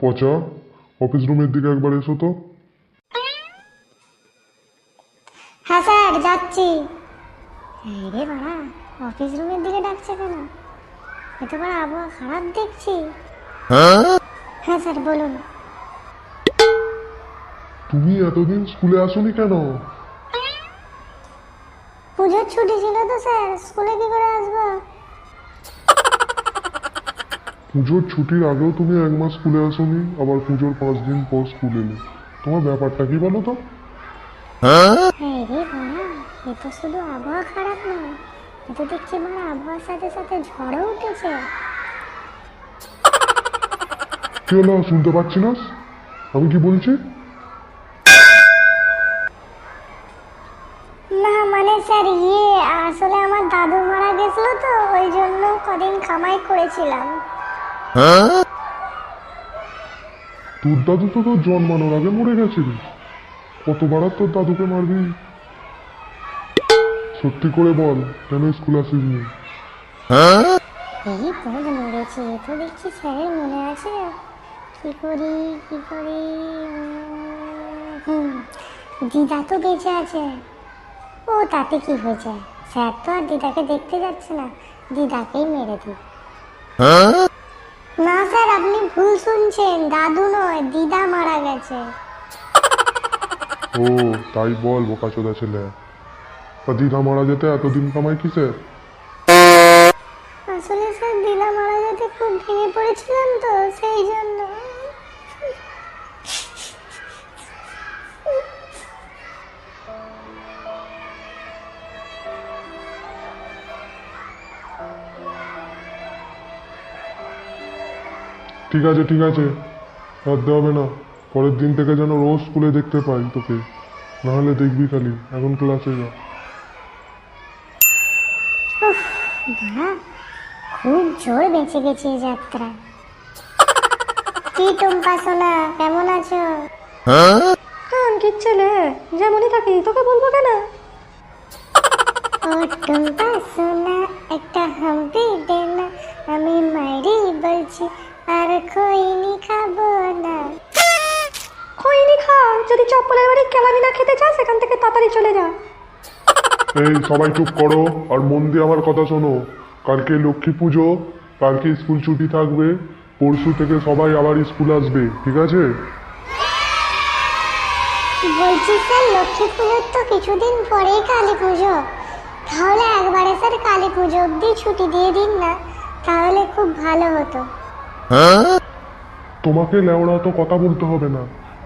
পচা। অফিস রুমের দিকে একবার এসো তো। হ্যাঁ স্যার যাচ্ছি। রে বাড়া অফিস রুমের দিকে ডাকছে কেন? এত বড় আবহাওয়া খারাপ দেখছি। হ্যাঁ স্যার বলুন। তুমি এতদিন স্কুলে আসোনি কেন? পুজোর ছুটি ছিল তো স্যার স্কুলে কি করে আসব? পুজোর ছুটির আগেও তুমি এক মাস স্কুলে আসোনি আবার পুজোর পাঁচ দিন পর স্কুল এলে। তোমার ব্যাপারটা কি বলো তো? রে এ তো শুধু আবহাওয়া খারাপ নয় এ তো দেখছি বাড়া আবহাওয়ার সাথে সাথে ঝড়ও উঠেছে। কি হলো শুনতে পাচ্ছি না আমি কি বলছি? না মানে স্যার ইয়ে আসলে আমার দাদু মারা গেছিল তো ওই জন্য কদিন কামাই করেছিলাম। তোর দাদু তো তোর জন্মানোর আগে মরে গেছিল। কতবার আর তোর দাদুকে মারবি? সত্যি করে বল, কেন স্কুল আসিসনি? এই মরেছি, তো দেখছি স্যারের মনে আছে। কি করি কি করি? দিদা তো বেঁচে আছে। ও, তাতে কি হয়েছে? স্যার তো আর দিদাকে দেখতে যাচ্ছে না। দিদাকেই মেরে দিই। না স্যার, আপনি ভুল শুনছেন। দাদু নয়, দিদা মারা গেছে। ও, তাই বল, বোকাচোদা ছেলে। তা দিদা মারা যেতে এতদিন কামাই কিসের? ঠিক আছে ঠিক আছে। বাদ হবে না। পরের দিন থেকে যেন রোজ স্কুলে দেখতে পাই তোকে। নাহলে দেখবি খালি। এখন ক্লাসে যা। খুব জোর বেঁচে গেছি যাত্রা। কি টুম্পা সোনা কেমন আছো? হ্যাঁ? কি ছেলে? যেমনই থাকি তোকে বলব কেন? ও টুম্পা সোনা একটা হাম্পি দে না আমি মাইরি বলছি। আর খইনি খাব না। খইনি খা যদি চপ্পলের বাড়ি কেলানি না খেতে চাস এখান থেকে তাড়াতাড়ি চলে যা। এই সবাই চুপ করো আর মন দিয়ে আমার কথা শোনো। কালকে লক্ষ্মী পুজো কালকে স্কুল ছুটি থাকবে পরশু থেকে সবাই আবার স্কুল আসবে ঠিক আছে? বলছি স্যার লক্ষ্মী পুজোর তো কিছুদিন পরেই কালী পুজো। তাহলে একবারে স্যার কালী পুজো অবধি ছুটি দিয়ে দিন না তাহলে খুব ভালো হতো। তোমাকে লেওড়া তো কথা বলতে হবে না।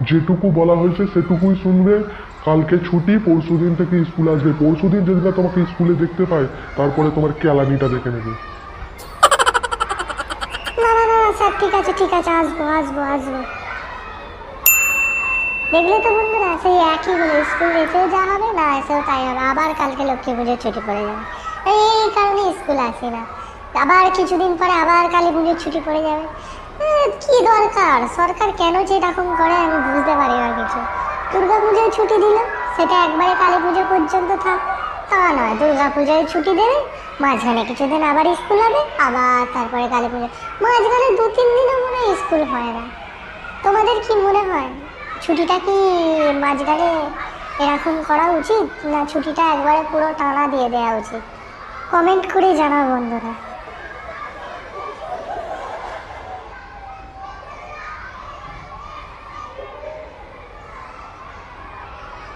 যেটুকু বলা হয়েছে সেটুকুই শুনবে। কালকে ছুটি পরশু দিন থেকে স্কুল আসবে। পরশু দিন যদি না তোমাকে স্কুলে দেখতে পাই তারপরে তোমার ক্যালানিটা দেখে নেবে। না না স্যার, ঠিক আছে ঠিক আছে, আসব আসব আসব। দেখলে তো বন্ধুরা, সেই একই হলো স্কুল এসেও যা হবে না, এসেও তাই হবে। আবার কালকে লক্ষ্মী পুজোর ছুটি পড়ে যাবে। এই কারণে স্কুল আসি না। আবার কিছুদিন পরে আবার কালী পুজোর ছুটি পড়ে যাবে। কি দরকার? সরকার কেন যে এরকম করে আমি বুঝতে পারি না কিছু। দুর্গা পুজোয় ছুটি দিল, সেটা একবারে কালী পুজো পর্যন্ত থাক। তা নয়, দুর্গা পুজোয় ছুটি দেবে, মাঝখানে কিছুদিন আবার স্কুল হবে, আবার তারপরে কালী পুজো। মাঝখানে দু, তিন দিনও মনে হয় স্কুল হয় না। তোমাদের কি মনে হয়? ছুটিটা কি মাঝখানে এরকম করা উচিত, না ছুটিটা একবারে পুরো টানা দিয়ে দেওয়া উচিত? কমেন্ট করে জানাও বন্ধুরা।